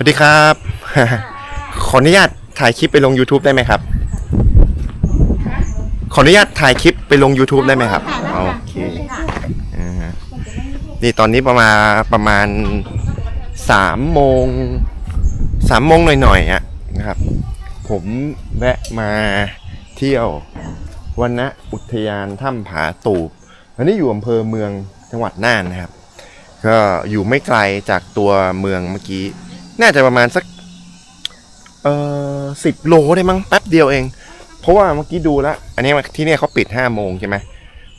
สวัสดีครับ ขออนุญาตถ่ายคลิปไปลง YouTube ได้ไหมครับ ขออนุญาตถ่ายคลิปไปลง YouTube ได้ไหมครับ โอเคอ่านี่ตอนนี้ประมาณประมาณสามโมงสามโมงหน่อยๆอะนะครับ ผมแวะมาเที่ยววันนะอุทยานถ้ำผาตูบอันนี้อยู่อำเภอเมืองจังหวัดน่านนะครับ ก็อยู่ไม่ไกลจากตัวเมืองเมื่อกี้ น่าจะประมาณสักเอ่อสิบโลได้มั้งแป๊บเดียวเอง เพราะว่าเมื่อกี้ดูแล้วอันนี้ที่เนี่ยเขาปิดห้าโมงใช่ไหม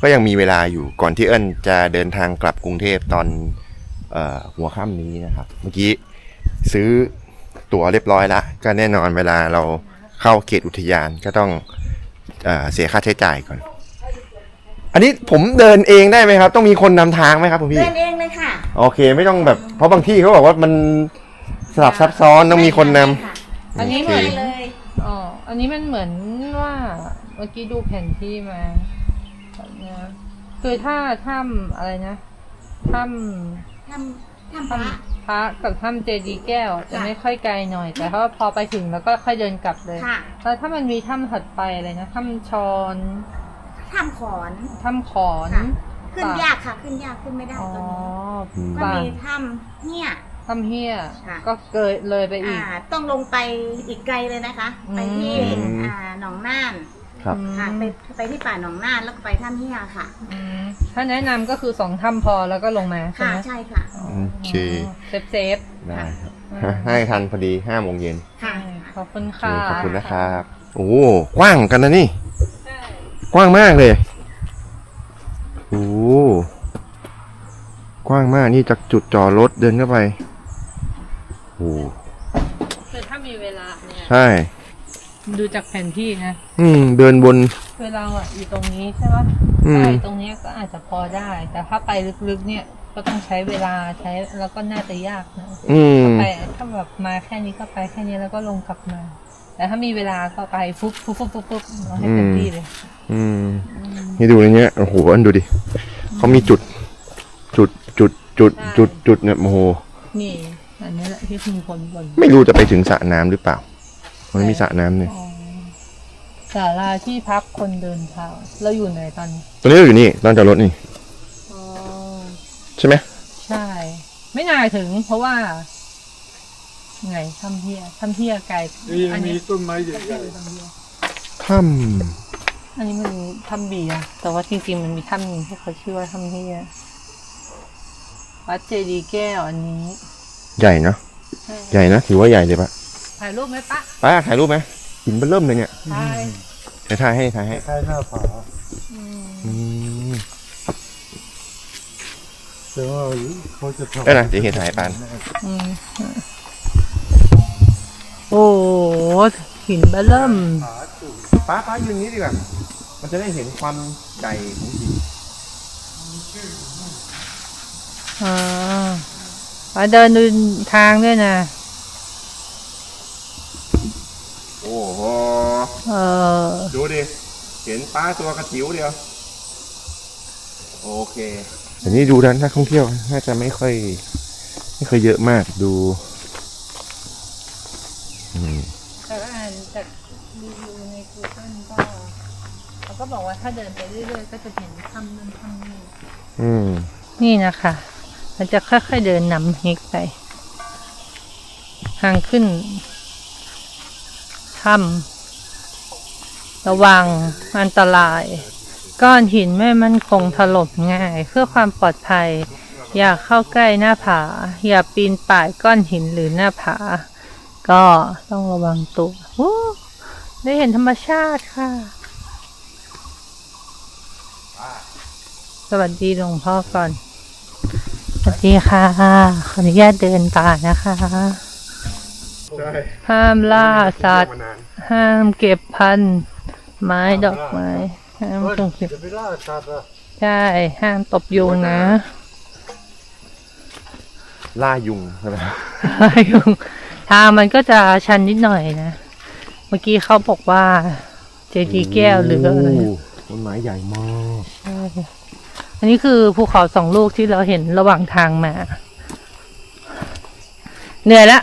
ก็ยังมีเวลาอยู่ก่อนที่เอิญจะเดินทางกลับกรุงเทพตอนเอ่อหัวค่ำนี้นะครับ เมื่อกี้ซื้อตั๋วเรียบร้อยแล้วก็แน่นอนเวลาเราเข้าเขตอุทยานก็ต้องเออเสียค่าใช้จ่ายก่อน อันนี้ผมเดินเองได้ไหมครับ ต้องมีคนนำทางไหมครับคุณพี่เดินเองเลยค่ะ โอเค ไม่ต้องแบบเพราะบางที่เขาบอกว่ามัน สลับซับซ้อนต้องมีคนนำค่ะอันนี้เหไปมือนเลยอ๋อ อันนี้มันเหมือนว่าเมื่อกี้ดูแผนที่มานะคือถ้าถ้ำอะไรนะถ้ทำทำำพระถ้ำพระกับถ้ำเจดีย์แก้วจะค่ะไม่ค่อยไกลหน่อย แต่ถ้าพอไปถึงแล้วก็ค่อยเดินกลับเลยค่ะแล้วถ้ามันมีถ้ำถัดไปอะไรนะถ้ำชอนทำขอน ถ้ำขอน ค่ะ ขึ้นป่ะยากค่ะ ขึ้นยากขึ้นไม่ได้อ๋อตอนนี้อืมก็ป่ามีถ้ำเนี่ย ถ้ำเฮียค่ะ ก็เกิดเลยไปอีกอ่าต้องลงไปอีกไกลเลยนะคะอืมไปที่อืม อ่าหนองน่านครับ ค่ะไปไปที่ป่าหนองน่านแล้วก็ไปถ้ำเฮียค่ะ อืมถ้าแนะนำก็คือสองถ้ำพอแล้วก็ลงมาใช่ค่ะไหมใช่ค่ะ โอเค เซฟเซฟได้ครับให้ทันพอดีห้าโมงเย็นค่ะ ขอบคุณโอเคค่ะ ขอบคุณนะครับ โอ้โหกว้างกันนะนี่ กว้างมากเลย โอ้โหกว้างมากนี่จากจุดจอดรถเดินเข้าไป โอ้โหคือถ้ามีเวลาเนี่ยใช่ ดูจากแผนที่นะ อืม เดินบน คือเราอะอยู่ตรงนี้ใช่ปะอืม ไปตรงเนี้ยก็อาจจะพอได้ แต่ถ้าไปลึกๆเนี่ยก็ต้องใช้เวลาใช้แล้วก็น่าจะยากนะอืม ไปถ้าแบบมาแค่นี้ก็ไปแค่นี้แล้วก็ลงกลับมา แต่ถ้ามีเวลาก็ไปฟุบฟุบฟุบฟุบฟุบเอาให้เต็มที่เลยอืม นี่ดูในเนี้ยโอ้โหอันดูดิเขามีจุด จุดจุดจุดจุดจุดเนี่ยโอ้โห นี่ อันนี้แหละที่คุณคนบนไม่รู้จะไปถึงสระน้ำหรือเปล่า มันมีสระน้ำเนี่ยอ๋อศาลาที่พักคนเดินเท้าเราอยู่ไหนตอนนี้ตอนนี้เราอยู่นี่ตอนจอดรถนี่ อ๋อใช่ไหมใช่ ไม่น่าถึง เพราะว่า ไงทำเฮียทำเฮียไกลนี่ยังอันมีนี้ต้นไม้ใหญ่ถ้อันนี้ไม่รู้ทำเบียร์แต่ว่าจริงๆมันมีถ้ำหนึงที่เขาชื่อว่าถ้ำเฮียวัดเจดีย์แก้วอันนี้ำ ใหญ่เนอะใหญ่นะถือว่าใหญ่เลยปะถ่ายรูปไหมปะป้าถ่ายรูปไหมหินเบอร์เริ่มเลยเนี่ยถ่ายเดี๋ยวถ่ายให้ถ่ายให้ๆคล้ายหน้าผาอืมอืมแต่ว่าเขาจะทำได้นะเดี๋ยวเห็นถ่ายปานอืมโอ้โหหินเบอร์เริ่มป้าป้ายืนนี้ดีกว่ามันจะได้เห็นความใหญ่ของหินอ่า มาเดินดูทางด้วยนะ โอ้โห เออ ดูดิ เห็นป้าตัวกระจิ๋วเดียว โอเคแต่นี่ดูด้านนักท่องเที่ยว น่าจะไม่ค่อย ไม่ค่อยเยอะมากดูอืมแต่ว่าอ่านจากรีวิวใน Google ก็เขาก็บอกว่าถ้าเดินไปเรื่อยๆ ก็จะเห็นถ้ำนั่นถ้ำนี่ อืม นี่นะคะ เราจะค่อยๆเดินนำเฮกไป ทางขึ้นถ้ำระวังอันตราย ก้อนหินไม่มั่นคงถล่มง่าย เพื่อความปลอดภัย อย่าเข้าใกล้หน้าผา อย่าปีนป่ายก้อนหินหรือหน้าผา ก็ต้องระวังตัวได้เห็นธรรมชาติค่ะ สวัสดีหลวงพ่อก่อน สวัสดีค่ะ ขออนุญาตเดินป่านะคะ ใช่ห้ามล่าสัตว์มานานห้ามเก็บพันธุ์ไม้ดอกไม้ ห้ามส่งเก็บ จะไปล่าสัตว์อะใช่ ห้ามตบยุงนะ ล่ายุงใช่ไหมยุง ทางมันก็จะชันนิดหน่อยนะ เมื่อกี้เขาบอกว่า เจดีย์แก้วหรืออะไรโต้นไม้ใหญ่มาก ใช่ อันนี้คือภูเขาสองลูกที่เราเห็นระหว่างทางมา เหนื่อยละ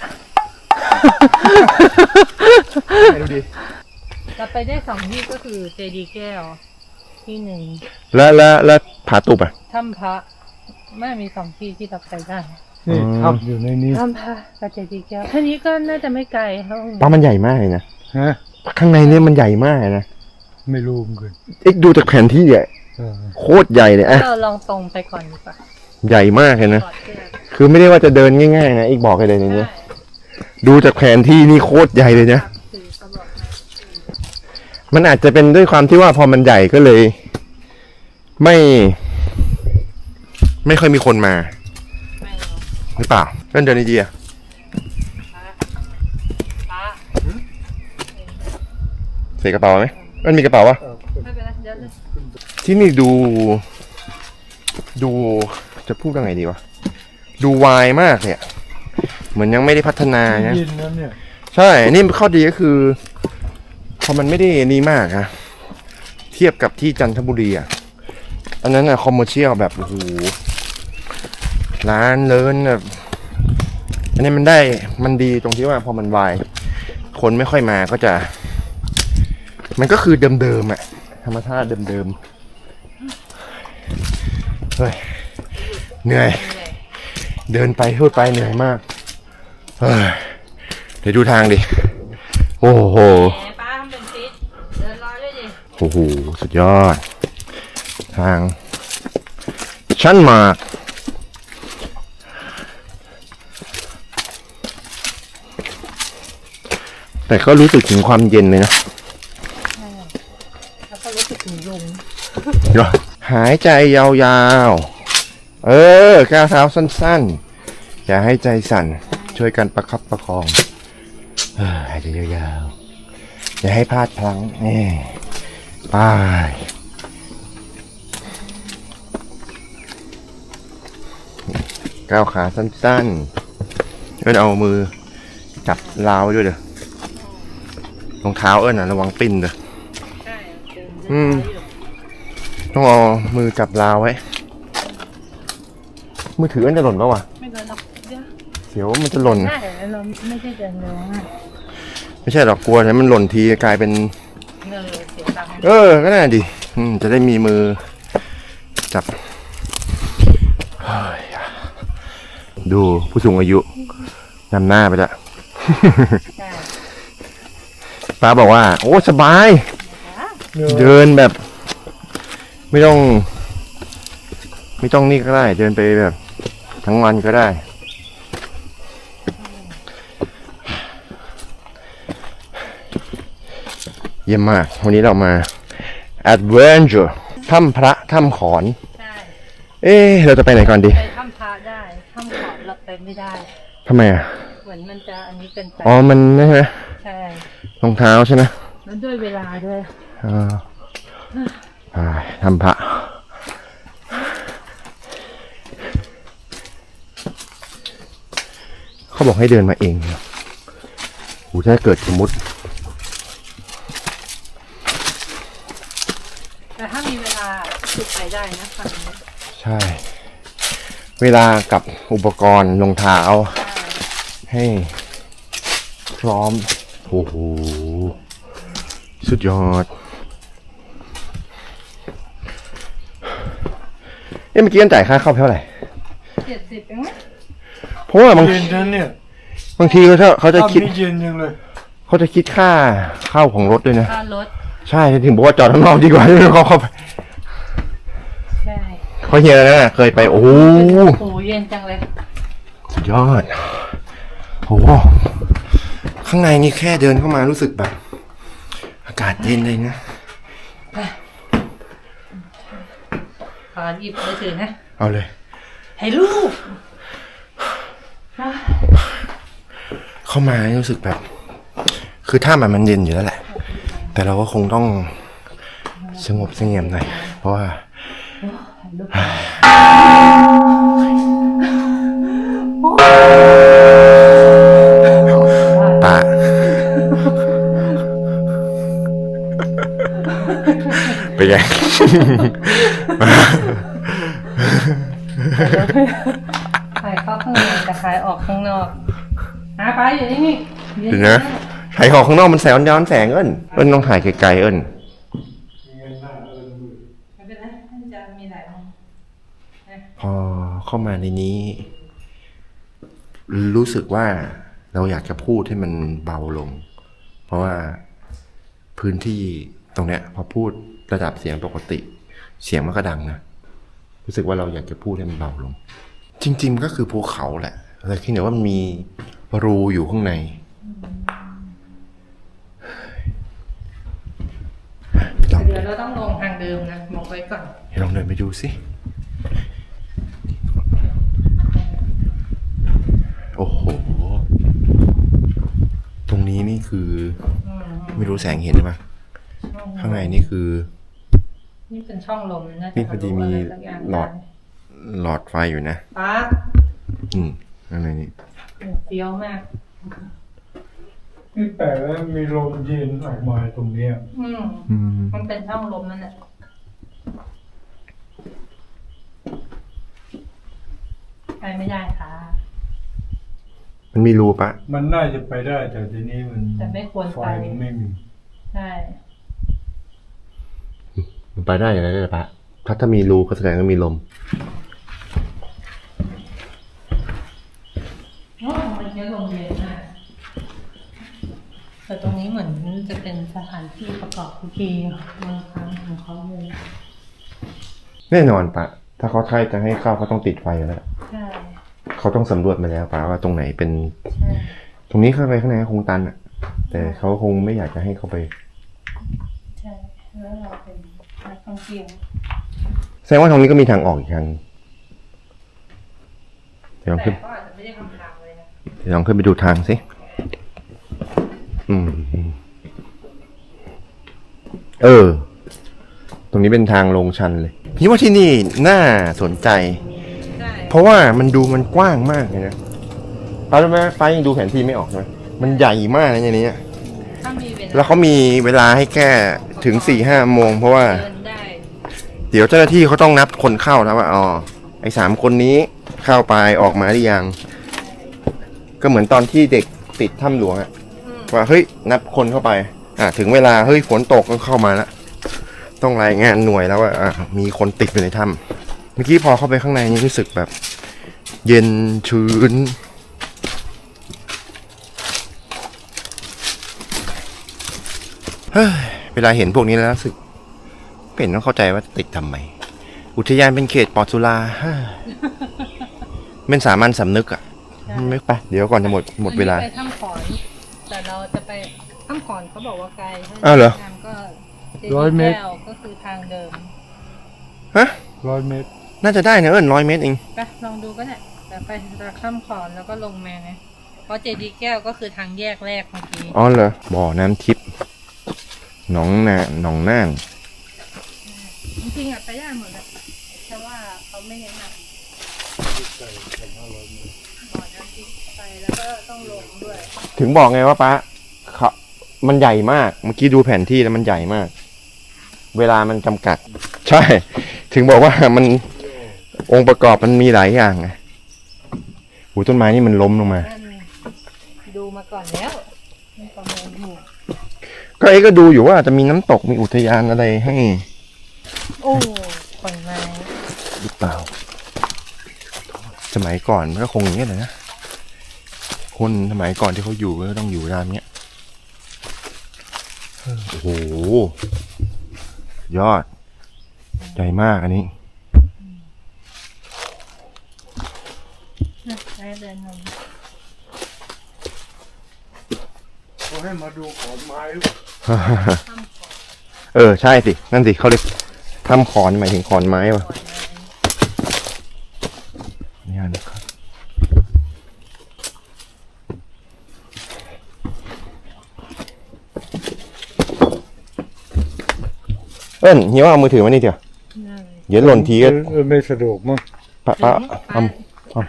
ดูดิเราไปได้สองที่ก็คือเจดีย์แก้ว ที่หนึ่งแล้วแล้วแล้วผาตุบอะ ถ้ำพระไม่มีสองที่ที่เราไปได้นี่อืมถ้ำอยู่ในนี้ถ้ำพระกับเจดีย์แก้วแค่นี้ก็น่าจะไม่ไกลเท่าป้ามันใหญ่มากเลยนะฮะข้างในเนี่ยมันใหญ่มากเลยนะไม่รู้เหมือนกันเอ็กดูจากแผนที่เนี่ยเออ โคตรใหญ่เลยอะเราลองตรงไปก่อนดีกว่าใหญ่มากเลยนะ ก่อนเชื่อคือไม่ได้ว่าจะเดินง่ายๆนะอีกบอกเลยในนี้ได้ดูจากแผนที่นี่โคตรใหญ่เลยนะ คือเขาบอกมันอาจจะเป็นด้วยความที่ว่าพอมันใหญ่ก็เลย ไม่ ไม่ค่อยมีคนมา ไม่รู้หรือเปล่าเล่นเดินดีๆอะพระใส่กระเป๋าไหมมันมีกระเป๋าวะไม่เป็นไรเดี๋ยว ที่นี่ดู ดูจะพูดยังไงดีวะ ดูวายมากเลยอะเหมือนยังไม่ได้พัฒนานะ ยินนั้นเนี่ยใช่ นี่ข้อดีก็คือ พอมันไม่ได้นี่มากอะเทียบกับที่จันทบุรีอะอันนั้นอะคอมเมอร์เชียลแบบโอ้โหร้านเลินแบบอันนี้มันได้มันดีตรงที่ว่าพอมันวาย คนไม่ค่อยมาก็จะ มันก็คือเดิมๆอะธรรมชาติเดิมๆ เฮ้ยเหนื่อย เดินไปพูดไปเหนื่อยมากเฮ้ยเดี๋ยวดูทางดิ โอ้โหแหมป้าทำเป็นฟิตเดินรอด้วยดิ โอ้โหสุดยอด ทาง ชั้นมากแต่ก็รู้สึกถึงความเย็นเลยนะแล้วก็รู้สึกถึงยุง หายใจยาวๆ เออ ก้าวเท้าสั้นๆ อย่าให้ใจสั่น ช่วยกันประคับประคองเออหายใจยาวๆ อย่าให้พลาดพลั้งนี่ไป้ายก้าวขาสั้นๆ เอิ้นเอามือจับราวไว้ด้วยเด้อรองเท้าเอิ้นอะ ระวังปิ้นเด้อใช่เดินอืมเดินอยู่ ต้องเอามือจับราวไว้ มือถือมันจะหล่นปะวะไม่เดินหรอกเดี๋ยวเดี๋ยวมันจะหล่น ได้เราไม่ได้เดินเร็วมากไม่ใช่หรอกกลัวนะมันหล่นทีกลายเป็นเดินเสียตังค์เออ ก็น่าดีอืมจะได้มีมือจับเฮ้ยดูผู้สูงอายุนำหน้าไปละ ใช่ป้าบอกว่า โอ้ สบาย เดินแบบ ไม่ต้อง ไม่ต้องนี่ก็ได้ เดินไปแบบ ทั้งวันก็ได้ เยี่ยมมาก วันนี้เรามา Adventure ถ้ำพระถ้ำขอน ใช่เอ๊ะเราจะไปไหนก่อนดีไปถ้ำพระได้ถ้ำขอบเราไปไม่ได้ ทำไมอะ เหมือนมันจะอันนี้เกินไปอ๋อ มันนี่ใช่ไหมใช่รองเท้าใช่ไหมแล้วด้วยเวลาด้วย อ่าอ่า ทำพระเขาบอกให้เดินมาเองโหถ้าเกิดสมมติ แต่ถ้ามีเวลาคือไปได้นะฝั่งนี้ใช่ เวลากับอุปกรณ์รองเท้า ให้พร้อม โอ้โห สุดยอด เอ๊ะเมื่อกี้กันจ่ายค่าเข้าเท่าไหร่เจ็ดสิบเองไหมเพราะว่าบางเย็นนั้นเนี่ยบางทีเขาจะเขาจะคิดถ้ำนี่เย็นยังเลยเขาจะคิดค่าเข้าของรถด้วยนะค่ารถใช่ถึงบอกว่าจอดข้างนอกดีกว่าที่เขาเข้าไปใช่เขาเฮียแล้วนะเคยไปโอ้โหโอ้เย็นจังเลยสุดยอดโอ้โหข้างในนี่แค่เดินเข้ามารู้สึกแบบ อากาศเย็นเลยนะ ขอหยิบมือถือนะเอาเลย ให้ลูกเข้ามารู้สึกแบบ คือถ้ามันมันเย็นอยู่แล้วแหละ แต่เราก็คงต้องสงบเสงี่ยมหน่อย เพราะว่าปะไปนไง ขายเข้าข้างในแต่ขายออกข้างนอกอะไปอยู่นี่นี่เดี๋ยวนะถ่ายของข้างนอกมันแสงย้อนแสงเอิ้นเอิ้นต้องถ่ายไกลๆเอิ้นไม่เป็นไรท่านจะมีหลายมุมพอเข้ามาในนี้ รู้สึกว่าเราอยากจะพูดให้มันเบาลง เพราะว่าพื้นที่ตรงเนี้ย พอพูดระดับเสียงปกติ เสียงมันก็ดังนะรู้สึกว่าเราอยากจะพูดให้มันเบาลง จริง ๆ ก็คือภูเขาแหละแต่ที่เหนือว่ามันมีรูอยู่ข้างในลองเดี๋ยวเราต้องลงทางเดิมนะบอกไว้ก่อนลองเดินไปดูสิโอ้โห ตรงนี้นี่คืออืมไม่รู้แสงเห็นหรือเปล่าช่องข้างในนี่คือ นี่เป็นช่องลมนะนี่พอดีมีะไรสักย่างหลอด หลอดไฟอยู่นะป้าอืมข้างในนี่โอ้เฟี้ยวมากนี่แปลกแล้วมีลมเย็นออกมาตรงเนี้ยอืมอืมมันเป็นช่องลมนั่นแหละไปไม่ได้ค่ะ มันมีรูปะ มันน่าจะไปได้แต่ทีนี้มันแต่ไม่ควรไฟไปมันไม่มี ใช่ มันไปได้อย่างไรได้ปะถ้าถ้ามีรูก็แสดงว่ามีลมโอ้มันเยอะลมเย็นมากแต่ตรงนี้เหมือนจะเป็นสถานที่ประกอบพิธีบางครั้งของเขาเลยแน่นอนปะ ถ้าเขาใช้จะให้เข้าเขาต้องติดไฟอยู่แล้ว ใช่เขาต้องสำรวจมาแล้วปะว่าตรงไหนเป็น ใช่ตรงนี้เข้าไปข้างในก็คงตันอะ แต่เขาคงไม่อยากจะให้เข้าไป ใช่แล้วเราเป็นนัก ท่องเที่ยวแสดงว่าตรงนี้ก็มีทางออกอีกทางเดี๋ยวลองแต่ขึ้นก็อาจจะไม่ได้คำถามเลยนะเดี๋ยวลองขึ้นไปดูทางสิอืมอืมเออ ตรงนี้เป็นทางลงชันเลยพี่ว่าที่นี่น่าสนใจ ใช่เพราะว่ามันดูมันกว้างมากเลยนะป้ารู้ไหมป้ายังดูแผนที่ไม่ออกใช่ไหมมันใหญ่มากนะอย่างนี้ ถ้ามีเวลาแล้วเขามีเวลาให้แค่ถึงสี่ห้าโมง เพราะว่าเดินได้เดี๋ยวเจ้าหน้าที่เขาต้องนับคนเข้าแล้วว่าอ๋อไอ้สามคนนี้เข้าไปออกมาหรือยัง ก็เหมือนตอนที่เด็กติดถ้ำหลวงอะว่าเฮ้ยนับคนเข้าไป อะถึงเวลาเฮ้ยฝนตกก็เข้ามาแล้วต้องรายงานหน่วยแล้วว่าอะมีคนติดอยู่ในถ้ำเมื่อกี้พอเข้าไปข้างในนี่รู้สึกแบบ เย็นชื้นเฮ้ยเวลาเห็นพวกนี้แล้วรู้สึก ไม่เห็นต้องเข้าใจว่าติดทำไม อุทยานเป็นเขตปลอดสุราฮ่าเป็นสามัญสำนึกอะไม่ไปเดี๋ยวก่อนจะหมดหมดเวลา อันนี้ไปถ้ำขอน แต่เราจะไปถ้ำขอนเขาบอกว่าไกลอ้าวเหรอ ทางก็ร้อยเมตรแก้วก็คือทางเดิมฮะ ร้อยเมตร น่าจะได้นะเอิญร้อยเมตรเอง ไปลองดูก็ได้แต่ไปจากถ้ำขอนแล้วก็ลงมาไงเพราะเจดีย์แก้วก็คือทางแยกแรกเมื่อกี้อ๋อเหรอบ่อน้ำทิพย์หนองนาหนองน่านจ ริงๆอะไปได้หมดเลยแต่ว่าเขาไม่แนะนำบ่อน้ำทิพย์ไปแล้วก็ต้องลงด้วยถึงบอกไงว่าป้าเขามันใหญ่มาก เมื่อกี้ดูแผนที่แล้วมันใหญ่มาก เวลามันจำกัด ใช่ ถึงบอกว่ามันองค์ประกอบมันมีหลายอย่างไงหูต้นไม้นี่มันล้มลงมา นั่นดูมาก่อนแล้วไม่ประเมินถูกก็เอ๊ะก็ดูอยู่ว่าจะมีน้ำตกมีอุทยานอะไรให้ โอ้ขอนไม้หรือเปล่า สมัยก่อนมันก็คงอย่างนี้ยแหละนะคนสมัยก่อนที่เขาอยู่ก็ต้องอยู่ตามเนี้ยเออโอ้โห ยอด ใหญ่มากอันนี้นะได้เดินนมเขาให้มาดูขอนไม้ เออ ใช่สิ นั่นสิเขาเรียก ทำขอนหมายถึงขอนไม้วะขอนไม้นี่นะครับเอิ้นเฮียว่าเอามือถือมานี่เถอะได้เดี๋ยวหล่นทีก็เออไม่สะดวกมั้งปะปะเอาเอา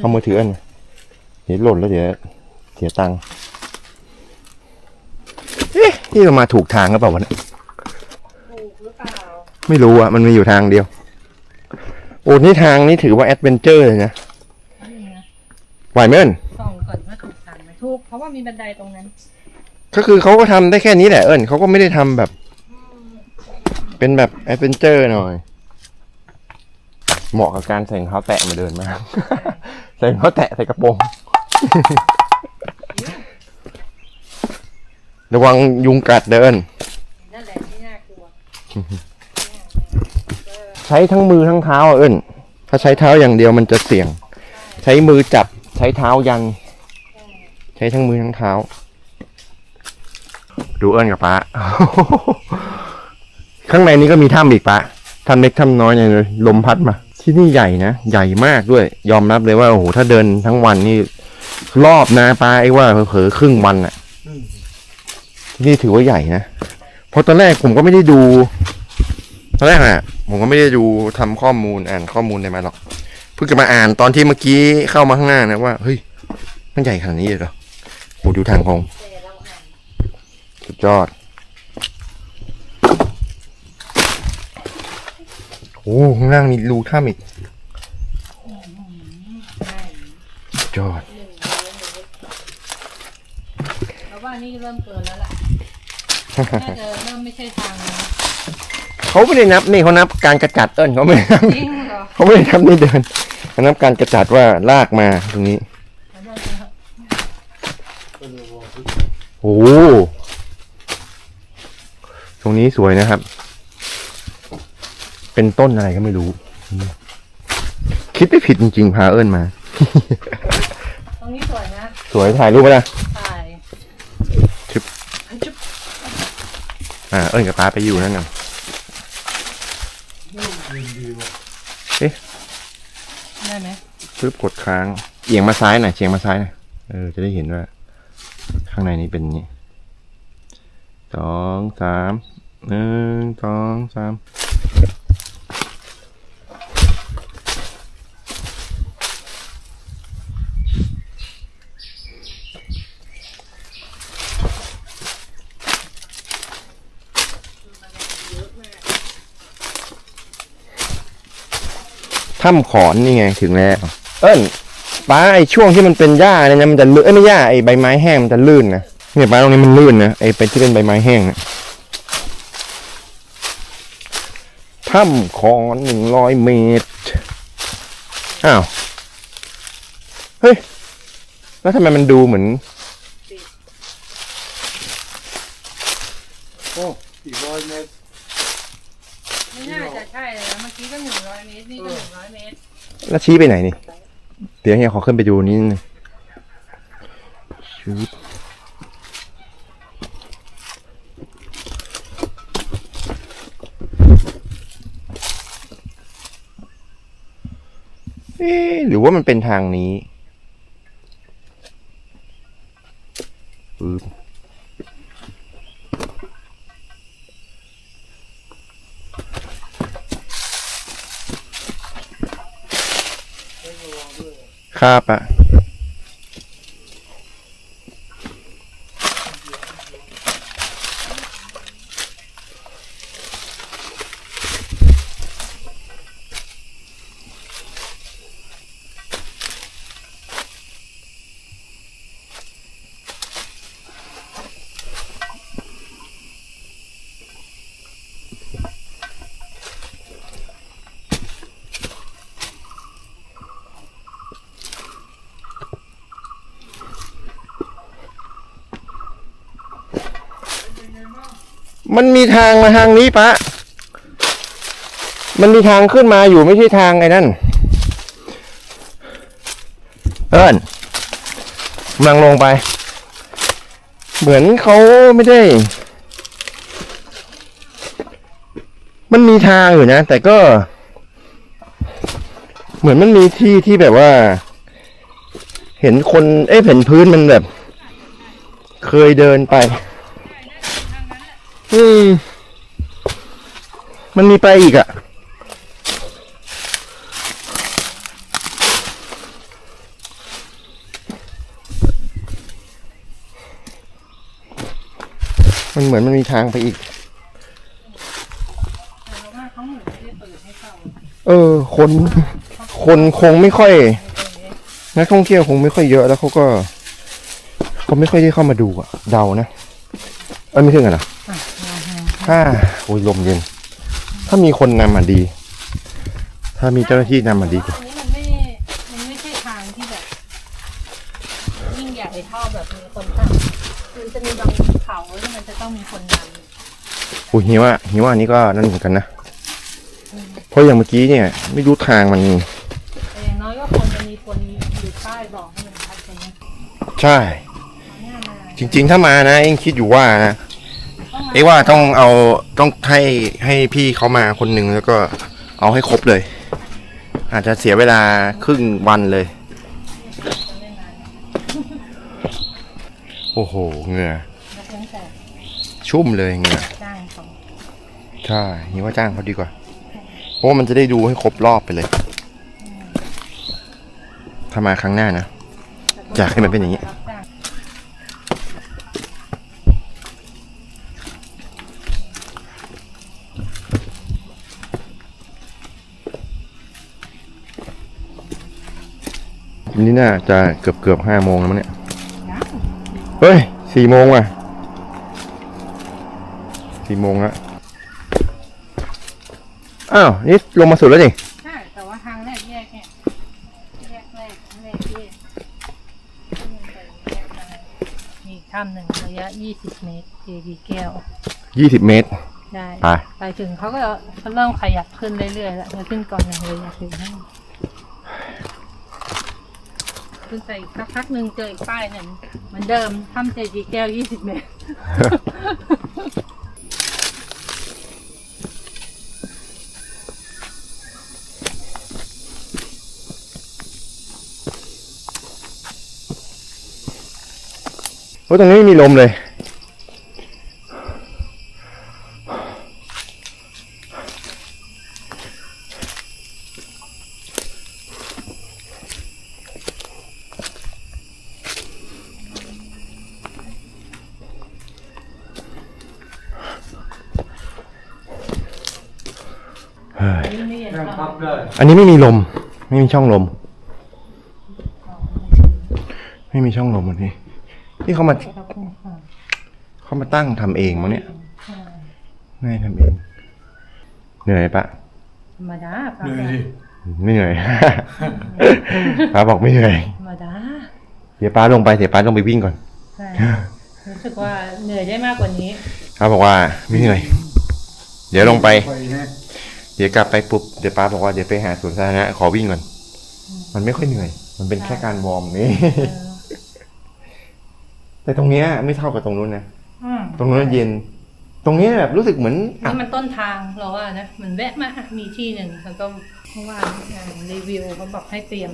เอามือถือเอิ้นมาเดี๋ยวหล่นแล้วเดี๋ยวเสียตังค์เอ๊ะนี่เรามาถูกทางหรือเปล่าวะเนี่ย ถูกหรือเปล่า ไม่รู้อะมันมีอยู่ทางเดียว โอ้นี่ทางนี่ถือว่าแอดเวนเจอร์เลยนะนี่นะไหวไหมเอิ้นส่องก่อนว่าถูกทางไหมถูถูกเพราะว่ามีบันไดตรงนั้น ก็คือเขาก็ทำได้แค่นี้แหละเอิญเขาก็ไม่ได้ทำแบบ เป็นแบบแอดเวนเจอร์หน่อย เหมาะกับการใส่รองเท้าแตะมาเดินมาก ใส่รองเท้าแตะใส่กระโปรง ระวังยุงกัดเดินนั่นแหละที่น่ากลัว ใช้ทั้งมือทั้งเท้าอะเอิญถ้าใช้เท้าอย่างเดียวมันจะเสี่ยง ใช้มือจับใช้เท้ายัน ใช้ทั้งมือทั้งเท้า ดูเอิญกับป้าข้างในนี้ก็มีถ้ำอีกปะถ้ำเล็กถ้ำน้อยอย่างเลยลมพัดมา ที่นี่ใหญ่นะ ใหญ่มากด้วย ยอมรับเลยว่าโอ้โหถ้าเดินทั้งวันนี่รอบนะป้าไอ้ว่าเผลอๆครึ่งวันอะที่นี่ถือว่าใหญ่นะเพราะตอนแรกผมก็ไม่ได้ดู ตอนแรกอะผมก็ไม่ได้ดูทำข้อมูลอ่านข้อมูลในมาหรอกเพิ่งจะมาอ่านตอนที่เมื่อกี้เข้ามาข้างหน้านะว่าเฮ้ยมันใหญ่ขนาดนี้เลยเหรอโอ้ดูทางคงสุดยอดโอ้ข้างล่างมีรูถ้ำอีกสุดยอดแล้วว่านี่เริ่มเกินแล้วล่ะน่าจะเริ่มไม่ใช่ทางแล้ว เขาไม่ได้นับนี่เขานับการกระจัดเอิญเขาไม่ได้นับจริงเหรอเขาไม่ได้นับนี่เดินเขานับการกระจัดว่าลากมาตรงนี้โอ้โหตรงนี้สวยนะครับ เป็นต้นอะไรก็ไม่รู้ คิดไม่ผิดจริงๆพาเอิญมา ตรงนี้สวยนะสวยถ่ายรูปไปละถ่ายอ่าเอิญกับป้าไปอยู่นั่นน่ะ ได้ไหมปึ๊บกดค้าง เอียงมาซ้ายหน่อยเฉียงมาซ้ายหน่อยเออจะได้เห็นว่า ข้างในนี้เป็นอย่างนี้สองสามหนึ่งสองสาม ถ้ำขอนนี่ไงถึงแล้ว เอิ้นป้าไอช่วงที่มันเป็นหญ้าเนี่ยนะมันจะลื่นเอ้ยไม่หญ้าไอใบไม้แห้งมันจะลื่นนะเนี่ยป้าตรงนี้มันลื่นนะไอเป็นที่เป็นใบไม้แห้งนะถ้ำขอนหนึ่งร้อยเมตรอ้าวเฮ้ยแล้วทำไมมันดูเหมือนโอ้อีกร้อยเมตรไม่น่าจะใช่เลยนะเมื่อกี้ก็หนึ่งร้อยเมตรนี่ก็หนึ่งร้อยเมตร แล้วชี้ไปไหนนี่ เดี๋ยวเฮียขอขึ้นไปดูนิดนึงชุดเอ๊ะหรือว่ามันเป็นทางนี้ ครับอะ มันมีทางมาทางนี้ปะมันมีทางขึ้นมาอยู่ไม่ใช่ทางไอ้นั่น เอิญกำลังลงไป เหมือนเขาไม่ได้ มันมีทางอยู่นะ แต่ก็ เหมือนมันมีที่ที่แบบว่า เห็นคน เอ้ยเห็นพื้นมันแบบ เคยเดินไป อืม มันมีไปอีกอะ่ะ มันเหมือนมันมีทางไปอีก เออ คน คนคงไม่ค่อย นักท่องเที่ยวคงไม่ค่อยเยอะแล้วเขาก็ก็ไม่ค่อยได้เข้ามาดูอะเดานะ เอ้ยไม่ถึงกันหรออะลองดู ถ้าโอ้ยลมเย็น ถ้ามีคนนำมาดี ถ้ามีเจ้าหน้าที่นำมาดีกว่า อันนี้มันไม่ มันไม่ใช่ทางที่แบบ ยิ่งใหญ่เท่าแบบมีคนตั้งมันจะมีบางเขาที่มันจะต้องมีคนนำอุ้ยหิวอะหิวอันนี้ก็นั่นเหมือนกันนะ เพราะอย่างเมื่อกี้เนี่ย ไม่รู้ทางมันแต่อย่างน้อยก็ควรจะมีคนอยู่ป้ายบอกให้มันชัดเจนใช่ เนี่ยมาจริง ๆ ถ้ามานะ เองคิดอยู่ว่านะ เอ้ว่าต้องเอาต้องให้ให้พี่เขามาคนหนึ่งแล้วก็เอาให้ครบเลย อาจจะเสียเวลาครึ่งวันเลย โอ้โหเหงื่อแล้วตั้งแต่ชุ่มเลยเหงื่อจ้างเขาใช่นี่ว่าจ้างเขาดีกว่า เพราะว่ามันจะได้ดูให้ครบรอบไปเลยถ้ามาครั้งหน้านะอยากให้มันเป็นอย่างนี้ รับจ้าง นี่น่าจะเกือบเกือบห้าโมงแล้วมั้งเนี่ยนะเฮ้ยสี่โมงว่ะสี่โมงแล้วอ้าว นี่ลงมาสุดแล้วนี่ใช่ แต่ว่าทางแรกแยกเนี่ยแยกแรกแรกแยกมีอีกถ้ำหนึ่งระยะ20เมตรเจดีย์แก้วยี่สิบเมตร ได้ ไป ไปถึงเขาก็เขาเริ่มขยับขึ้นเรื่อยๆแล้วเดี๋ยวขึ้นก่อนอย่างเลยอยากถึงให้ ขึ้นไปสักพักหนึ่งเจออีกป้ายหนึ่งเหมือนเดิมถ้ำเจดีย์แก้ว20เมตร โอ้ตรงนี้ไม่มีลมเลย นี่ไม่เย็น นั่ง เท่า พักได้ อันนี้ไม่มีลม ไม่มีช่องลม ไม่มีช่องลมอันนี้ที่เขามาขอบคุณค่ะเขามาตั้งทำเองมั้งเนี่ยไม่ทำเอง เหนื่อยปะธรรมดาเหนื่อยดิไม่เหนื่อยป้าบอกไม่เหนื่อยธรรมดาเดี๋ยวป้าลงไปเดี๋ยวป้าลงไปวิ่งก่อนใช่รู้สึกว่าเหนื่อยได้มากกว่านี้ป้าบอกว่าไม่เหนื่อย เดี๋ยวลงไปไปนะ เดี๋ยวกลับไปปุ๊บเดี๋ยวป้าบอกว่าเดี๋ยวไปหาสวนสาธารณะขอวิ่งก่อน มันไม่ค่อยเหนื่อย มันเป็นแค่การวอร์มนี่แต่ตรงเนี้ยไม่เท่ากับตรงนู้นนะอืมตรงนู้นเย็น ตรงเนี้ยแบบรู้สึกเหมือนอะนี่มันต้นทางเราว่านะเหมือนแวะมาอะมีที่หนึ่งแล้วก็เมื่อวานอ่านรีวิวเขาบอกให้เตรียม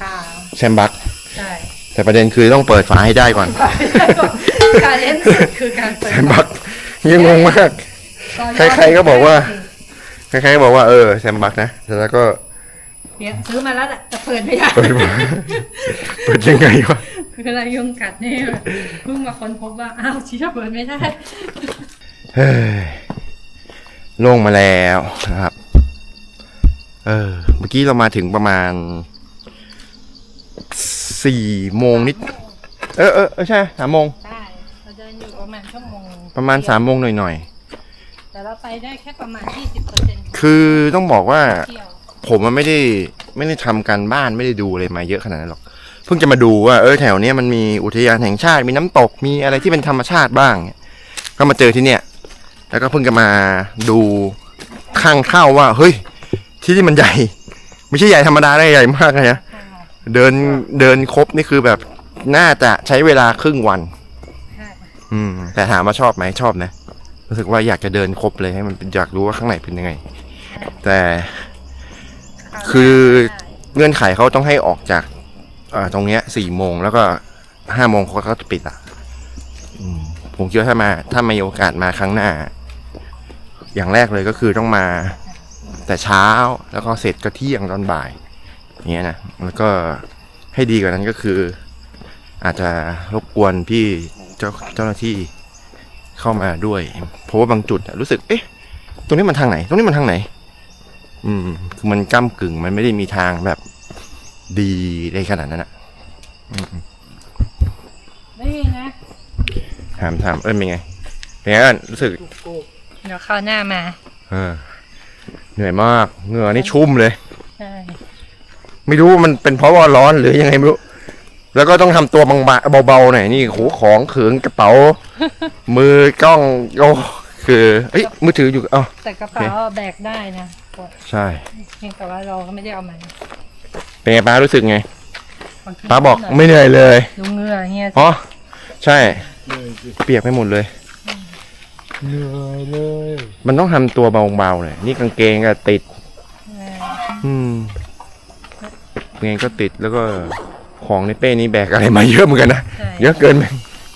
ทางแซมบักใช่แต่ประเด็นคือต้องเปิดฝาให้ได้ก่อนการเล่นสุดคือการแซเปิดมบักยังงงมาก ใครๆก็บอกว่า ใครๆก็บอกว่าเออแซมบักนะแต่แล้วก็เนี่ยซื้อมาแล้วแหละแต่เปิดไม่ได้ เปิดมาเปิดยังไงวะคืออะไรยุงกัดเนี่ยเพิ่งมาค้นพบว่าอ้าวชี้เปิดไม่ได้เฮ้ยโล่งมาแล้วนะครับ เออ เมื่อกี้เรามาถึงประมาณสี่โมงนิด เออเออเออใช่สามโมงใช่เราเดินอยู่ประมาณชั่วโมงประมาณสามโมงหน่อยแต่เราไปได้แค่ประมาณ20%ๆ คือต้องบอกว่าเที่ยวผมมันไม่ได้ไม่ได้ทำการบ้านไม่ได้ดูอะไรมาเยอะขนาดนั้นหรอก เพิ่งจะมาดูว่าเออแถวเนี้ยมันมีอุทยานแห่งชาติมีน้ำตกมีอะไรที่เป็นธรรมชาติบ้างเนี่ยก็มาเจอที่เนี่ย แล้วก็เพิ่งจะมาดูข้างเข้าว่า เฮ้ย ที่นี่มันใหญ่ ไม่ใช่ใหญ่ธรรมดาได้ใหญ่มากเลยนะเดินเดินครบนี่คือแบบน่าจะใช้เวลาครึ่งวันใช่อืม แต่ถามว่าชอบไหมชอบนะ รู้สึกว่าอยากจะเดินครบเลยให้มันเป็นอยากรู้ว่าข้างในเป็นยังไง แต่คือเงื่อนไขเขาต้องให้ออกจากเอ่อตรงเนี้ยสี่โมงแล้วก็ห้าโมงเขาก็จะปิดอะอืมผมคิดว่าถ้ามา ถ้ามีโอกาสมาครั้งหน้า อย่างแรกเลยก็คือต้องมา แต่เช้าแล้วก็เสร็จก็เที่ยงตอนบ่ายอย่างเงี้ยนะแล้วก็ให้ดีกว่านั้นก็คือ อาจจะรบกวนพี่เจ้าเจ้าหน้าที่เข้ามาด้วย เพราะว่าบางจุดอะรู้สึก เอ๊ะ ตรงนี้มันทางไหน ตรงนี้มันทางไหน อืม คือมันก้ากึ่งมันไม่ได้มีทางแบบดีในขนาดนั้นอะอืมถามถามเอิญเป็นไง เป็นไงเอิญรู้สึก เดี๋ยวเข้าวหน้ามาเออ เหนื่อยมากเหงื่อนี่ชุ่มเลย ใช่ไม่รู้ว่ามันเป็นเพราะว่าร้อนหรือยังไงไม่รู้ แล้วก็ต้องทำตัวบางๆเบาๆหน่อยนี่โหของเขิงกระเป๋า มือกล้องโอ้คือเอ้ยมือถืออยู่อ๋อแต่กระเป๋าแบกได้นะ ใช่เพียงแต่ว่าเราก็ไม่ได้เอามาเป็นไงป้ารู้สึกไงบงทีป้าบอกหน่ยไม่เหนื่อยเลยดูเหงื่อเงี้ยอ๋อใช่เปียกไปหมดเลย เหนื่อยเลยมันต้องทำตัวเบาๆหน่อยนี่กางเกงก็ติดอืมกางเกงก็ติดแล้วก็ของในเป้นี้แบกอะไรมาเยอะเหมือนกันนะใช่เยอะเกินไป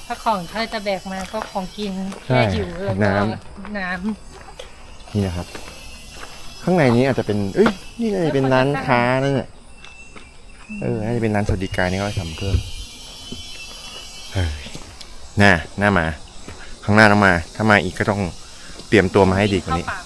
ถ้าของถ้าจะแบกมาก็ของกินใช่แค่หิวแล้วก็น้ น้นี่นะครับ ข้างในนี้อาจจะเป็นเอ้ยนี่น่าจะเป็นร้านค้านั่นแหละเออน่าจะเป็นร้านสวัสดิการนี่เขาทำเพิ่มเฮ้ยหน้าหน้ามา ข้างหน้าต้องมา ถ้ามาอีกก็ต้องเตรียมตัวมาให้ดีกว่านี้เข้าปาก